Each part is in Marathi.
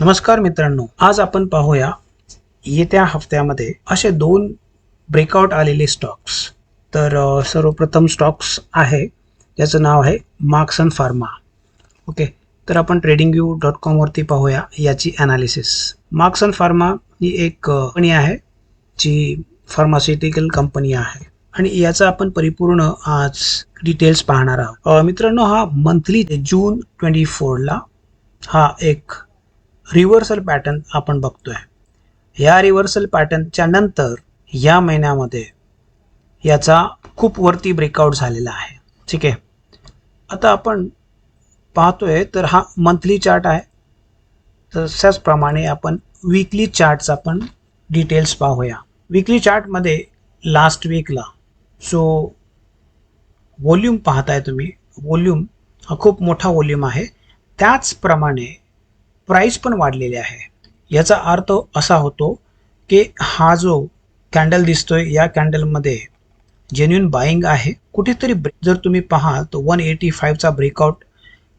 नमस्कार मित्रांनो आज आपण पाहूया येत्या हफ्त्यामध्ये असे दोन ब्रेकआउट आलेले स्टॉक्स तर सर्वप्रथम स्टॉक्स आहे ज्याचं नाव आहे मार्क्स अँड फार्मा. ओके? तर आपण ट्रेडिंग व्यू डॉट कॉमवरती पाहूया याची ॲनालिसिस मार्क्सन फार्मा ही एक कंपनी आहे जी फार्मास्युटिकल कंपनी आहे. आणि याचा आपण परिपूर्ण आज डिटेल्स पाहणार आहोत. मित्रांनो हा मंथली जून ट्वेंटी फोरला हा एक रिव्हर्सल पॅटर्न आपण बघतोय. या रिव्हर्सल पॅटर्नच्या नंतर या महिन्यामध्ये याचा खूप वरती ब्रेकआउट झालेला आहे. ठीक आहे? आता आपण पाहतोय तर हा मंथली चार्ट आहे. तशाचप्रमाणे आपण वीकली चार्टचा पण डिटेल्स पाहूया. वीकली चार्टमध्ये लास्ट वीकला सो व्हॉल्यूम पाहताय तुम्ही. व्हॉल्यूम हा खूप मोठा व्हॉल्यूम आहे. त्याचप्रमाणे प्राईस पण वाढलेली आहे. याचा अर्थ असा होतो की हा जो कॅन्डल दिसतोय या कॅन्डलमध्ये जेन्युन बाईंग आहे. कुठेतरी जर तुम्ही पाहाल तर वन एटी फाईव्हचा ब्रेकआउट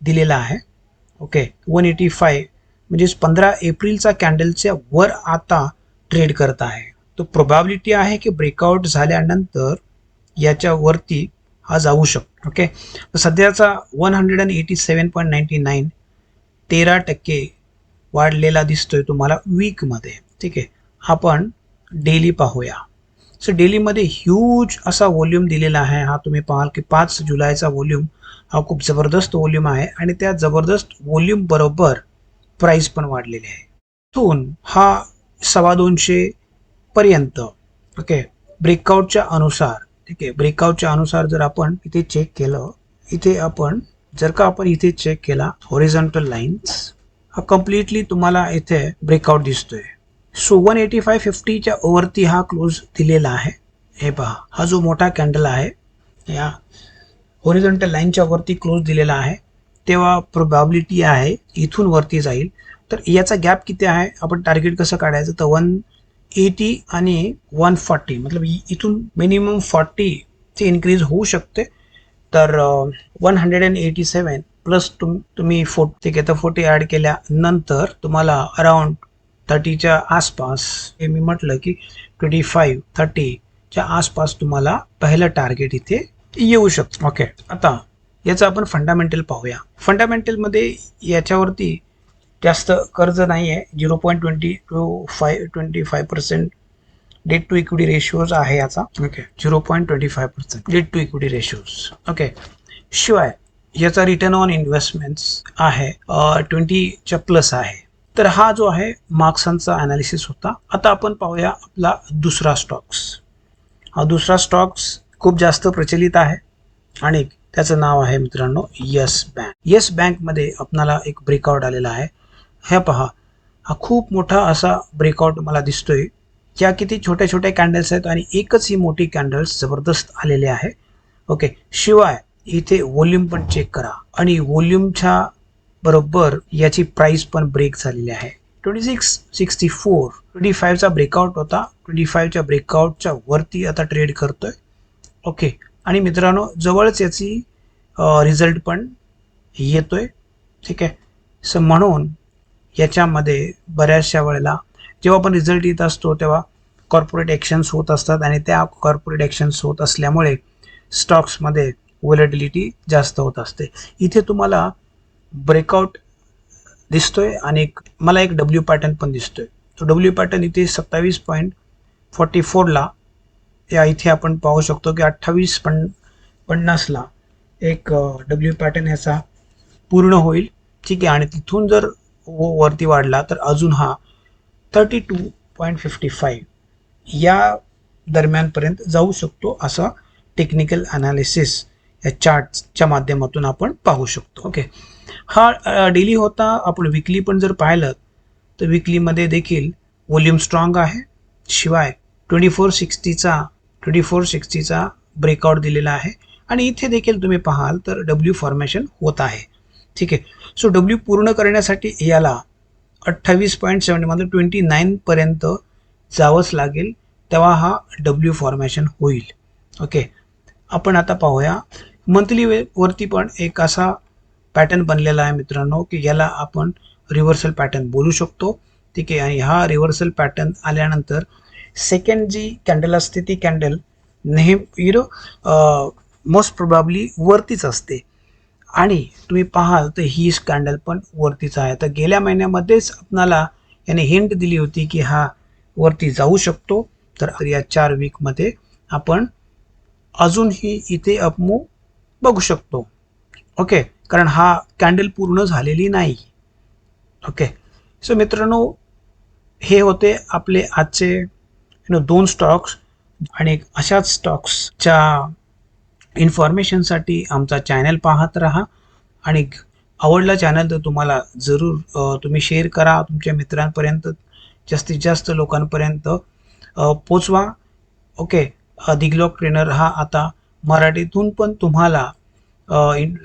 दिलेला आहे. ओके वन एटी फाय म्हणजेच पंधरा एप्रिलचा कॅन्डलच्या वर आता ट्रेड करत आहे. तो प्रोबॅबिलिटी आहे की ब्रेकआउट झाल्यानंतर याच्यावरती हा जाऊ शकतो. ओके सध्याचा one hundred and eighty seven point ninety nine तेरा टक्के वाढलेला दिसतोय तुम्हाला वीकमध्ये ठीक आहे? आपण डेली पाहूया. सो डेलीमध्ये ह्यूज असा व्हॉल्यूम दिलेला आहे. हा तुम्ही पाहाल की पाच जुलैचा व्हॉल्यूम हा खूप जबरदस्त व्हॉल्यूम आहे आणि त्या जबरदस्त व्हॉल्यूम बरोबर प्राईस पण वाढलेली आहे. तून हा सव्वा दोनशे पर्यंत ओके ब्रेकआउटच्या अनुसार ठीक आहे ब्रेकआउटच्या अनुसार जर आपण इथे चेक केलं इथे आपण जर का आपण इथे चेक केला हॉरिझॉन्टल लाईन्स हा कम्प्लिटली तुम्हाला इथे ब्रेकआउट दिसतोय. सो वन एटी फाय फिफ्टीच्या वरती हा क्लोज दिलेला आहे. हे पहा हा जो मोठा कॅन्डल आहे या ओरिजंटल लाईनच्या वरती क्लोज दिलेला आहे. तेव्हा प्रोबॅबिलिटी आहे इथून वरती जाईल. तर याचा गॅप किती आहे? आपण टार्गेट कसं काढायचं? तर वन एटी आणि वन फॉर्टी मतलब इथून मिनिमम फॉर्टीचे इन्क्रीज होऊ शकते. तर one hundred and eighty seven plus तुम तुम्ही फोर्ट ते आहे फोर्टी ॲड केल्यानंतर तुम्हाला अराउंड थर्टीच्या आसपास हे मी म्हटलं की ट्वेंटी फाईव्ह थर्टीच्या आसपास तुम्हाला पहिलं टार्गेट इथे येऊ शकतं. ओके आता याचं आपण फंडामेंटल पाहूया. फंडामेंटलमध्ये याच्यावरती जास्त कर्ज नाही आहे zero point twenty two five twenty five percent debt to equity ratios आहे याचा. Okay zero point twenty five percent debt to equity ratios okay शिवाय याचा रिटर्न ऑन इन्व्हेस्टमेंट्स आहे ट्वेंटीच्या प्लस आहे. तर हा जो आहे मार्क्सांचा अनालिसिस होता. आता आपण पाहूया आपला दुसरा स्टॉक्स हा दुसरा स्टॉक्स खूप जास्त प्रचलित आहे आणि त्याचं नाव आहे मित्रांनो येस बँक. येस बँकमध्ये आपणाला एक ब्रेकआउट आलेला आहे. हे पहा हा खूप मोठा असा ब्रेकआउट मला दिसतोय ज्या किती छोट्या छोट्या कॅन्डल्स आहेत आणि एकच ही मोठी कॅन्डल्स जबरदस्त आलेले आहे. ओके शिवाय इथे व्हॉल्यूम पण चेक करा. आणि व्हॉल्यूमच्या बरोबर याची प्राइस पण ब्रेक झालेली आहे. Twenty six sixty four twenty फाईव्हचा breakout होता ट्वेंटी फाईव्हच्या ब्रेकआउटच्या वरती आता ट्रेड करतोय. ओके आणि मित्रांनो जवळच याची रिझल्ट पण येतोय. ठीक आहे? सो म्हणून याच्यामध्ये बऱ्याचशा वेळेला जेव्हा आपण रिझल्ट येत असतो तेव्हा कॉर्पोरेट ॲक्शन्स होत असतात आणि त्या कॉर्पोरेट ॲक्शन्स होत असल्यामुळे स्टॉक्समध्ये वॉलेटिलिटी जास्त होत असते. इथे तुम्हाला ब्रेकआउट दिसतोय आणि एक मला एक डब्ल्यू पॅटर्न पण दिसतोय. तो डब्ल्यू पॅटर्न इथे सत्तावीस पॉईंट फॉर्टी फोरला या इथे आपण पाहू शकतो की अठ्ठावीस पन पन्नासला एक डब्ल्यू पॅटर्न याचा पूर्ण होईल. ठीक आहे आणि तिथून जर व- वरती वाढला तर अजून हा thirty two point fifty five या दरम्यानपर्यंत जाऊ शकतो असा टेक्निकल अनालिसिस या चार्टच्या माध्यमातून आपण पाहू शकतो. ओके हा डेली होता. आपण विकली पण जर पाहिलं तर विकलीमध्ये देखील व्हॉल्यूम स्ट्रॉंग आहे. शिवाय ट्वेंटी फोर सिक्स्टीचा ट्वेंटी फोर सिक्स्टीचा ब्रेकआउट दिलेला आहे. आणि इथे देखील तुम्ही पाहाल तर डब्ल्यू फॉर्मेशन होत आहे. ठीक आहे? सो डब्ल्यू पूर्ण करण्यासाठी याला अठ्ठावीस पॉईंट सेवन ट्वेंटी नाईनपर्यंत जावंच लागेल. तेव्हा हा डब्ल्यू फॉर्मेशन होईल. ओके आपण आता पाहूया. मंथली वे वरती पण एक असा पॅटर्न बनलेला आहे मित्रांनो की याला आपण रिव्हर्सल पॅटर्न बोलू शकतो. ठीक आहे आणि हा रिव्हर्सल पॅटर्न आल्यानंतर सेकंड जी कॅन्डल असते ती कॅन्डल नेहमी यु नो मोस्ट प्रोबॅबली वरतीच असते. आणि तुम्ही पाहाल तर ही कॅन्डल पण वरतीच आहे. तर गेल्या महिन्यामध्येच आपणाला याने हिंट दिली होती की हा वरती जाऊ शकतो. तर या चार वीकमध्ये आपण अजूनही इथे अपमू बघू शकतो. ओके कारण हा कॅन्डल पूर्ण झालेली नाही. ओके सो मित्रांनो हे होते आपले आजचे यु नो दोन स्टॉक्स आणि अशाच स्टॉक्सच्या इन्फॉर्मेशनसाठी आमचा चॅनल पाहत राहा. आणि आवडला चॅनल तर तुम्हाला जरूर तुम्ही शेअर करा तुमच्या मित्रांपर्यंत जास्तीत जास्त लोकांपर्यंत पोचवा. ओके दिग्लॉक ट्रेनर हा आता मराठीतून पण तुम्हाला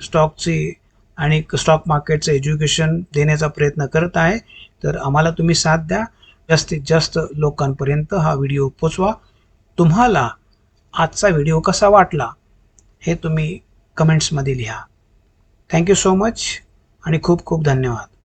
स्टॉकचे आणि स्टॉक मार्केटचं एज्युकेशन देण्याचा प्रयत्न करत आहे. तर आम्हाला तुम्ही साथ द्या. जास्तीत जास्त लोकांपर्यंत हा व्हिडिओ पोचवा. तुम्हाला आजचा व्हिडिओ कसा वाटला हे तुम्ही कमेंट्समध्ये लिहा. थँक्यू सो मच आणि खूप खूप धन्यवाद.